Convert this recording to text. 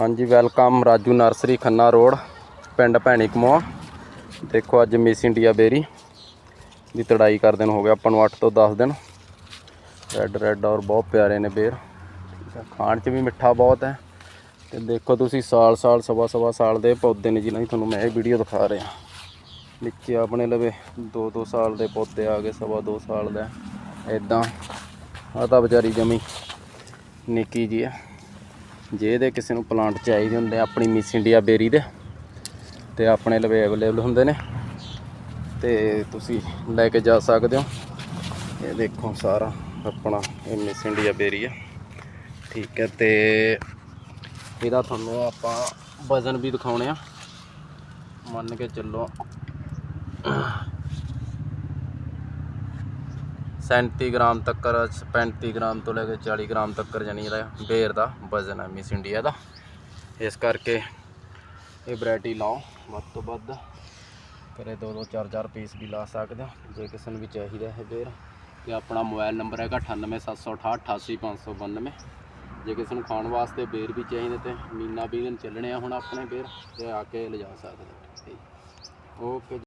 ਹਾਂਜੀ welcome Raju nursery Khanna road ਪਿੰਡ ਭੈਣੀ ਕਮੋਆ। ਦੇਖੋ ਅੱਜ ਮਿਸ ਇੰਡੀਆ ਬੇਰੀ ਦੀ ਤੜਾਈ ਕਰਦੇ ਨੂੰ ਹੋ ਗਿਆ, ਆਪਾਂ ਨੂੰ 8 ਤੋਂ 10 ਦਿਨ। ਰੈੱਡ ਰੈੱਡ ਔਰ ਬਹੁਤ ਪਿਆਰੇ ਨੇ ਬੇਰ। ਠੀਕ ਆ ਖਾਣ 'ਚ ਵੀ ਮਿੱਠਾ ਬਹੁਤ ਹੈ। ਤੇ ਦੇਖੋ ਤੁਸੀਂ ਸਾਲ ਸਾਲ, ਸਵਾ ਸਵਾ ਸਾਲ ਦੇ ਪੌਦੇ ਨੇ ਜਿਨ੍ਹਾਂ ਦੀ ਤੁਹਾਨੂੰ ਮੈਂ ਇਹ ਵੀਡੀਓ ਦਿਖਾ ਰਿਹਾ। ਨੀਚੇ ਆਪਣੇ ਲਵੇ 2-2 ਸਾਲ ਦੇ ਪੌਦੇ ਆ ਗਏ, ਸਵਾ 2 ਸਾਲ ਦਾ। ਇਦਾਂ ਆ ਤਾਂ ਵਿਚਾਰੀ ਜਮੀ ਨਿੱਕੀ ਜੀ ਹੈ। ਜੇ ਇਹਦੇ ਕਿਸੇ ਨੂੰ ਪਲਾਂਟ ਚਾਹੀਦੇ ਹੁੰਦੇ ਆਪਣੀ ਮਿਸ ਇੰਡੀਆ ਬੇਰੀ ਦੇ, ਤੇ ਆਪਣੇ ਲਵੇ ਅਵੇਲੇਬਲ ਹੁੰਦੇ ਨੇ, ਤੇ ਤੁਸੀਂ ਲੈ ਕੇ ਜਾ ਸਕਦੇ ਹੋ। ਇਹ ਦੇਖੋ ਸਾਰਾ ਆਪਣਾ ਇਹ ਮਿਸ ਇੰਡੀਆ ਬੇਰੀ ਆ। ਠੀਕ ਹੈ, ਤੇ ਇਹਦਾ ਤੁਹਾਨੂੰ ਆਪਾਂ ਵਜ਼ਨ ਵੀ ਦਿਖਾਉਣੇ ਆ। ਮੰਨ ਕੇ ਚੱਲੋ 37 ਗ੍ਰਾਮ ਤੱਕ 35 ਗ੍ਰਾਮ ਤੋਂ ਲੈ ਕੇ 40 ਗ੍ਰਾਮ ਤੱਕ ਜਾਨੀ ਇਹਦਾ ਬੇਰ ਦਾ ਵਜ਼ਨ ਹੈ ਮਿਸ ਇੰਡੀਆ ਦਾ। ਇਸ ਕਰਕੇ ਇਹ ਵੈਰਾਈਟੀ ਲਾਓ, ਵੱਧ ਤੋਂ ਵੱਧ। ਕਰੇ ਦੋ ਦੋ ਚਾਰ ਚਾਰ ਪੀਸ ਵੀ ਲਾ ਸਕਦੇ ਜੇ ਕਿਸੇ ਨੂੰ ਵੀ ਚਾਹੀਦਾ ਹੈ ਬੇਰ। ਤੇ ਆਪਣਾ ਮੋਬਾਈਲ ਨੰਬਰ ਹੈਗਾ 987668 88592 ਜੇ ਕਿਸੇ ਨੂੰ ਖਾਣ ਵਾਸਤੇ ਬੇਰ ਵੀ ਚਾਹੀਦੇ ਤੇ ਮੀਨਾ ਵੀ ਦਿਨ ਚੱਲਣੇ ਆ ਹੁਣ ਆਪਣੇ ਬੇਰ, ਤੇ ਆ ਕੇ ਲਿਜਾ ਸਕਦੇ ਠੀਕ ਹੈ। ਜੀ। ਓਕੇ।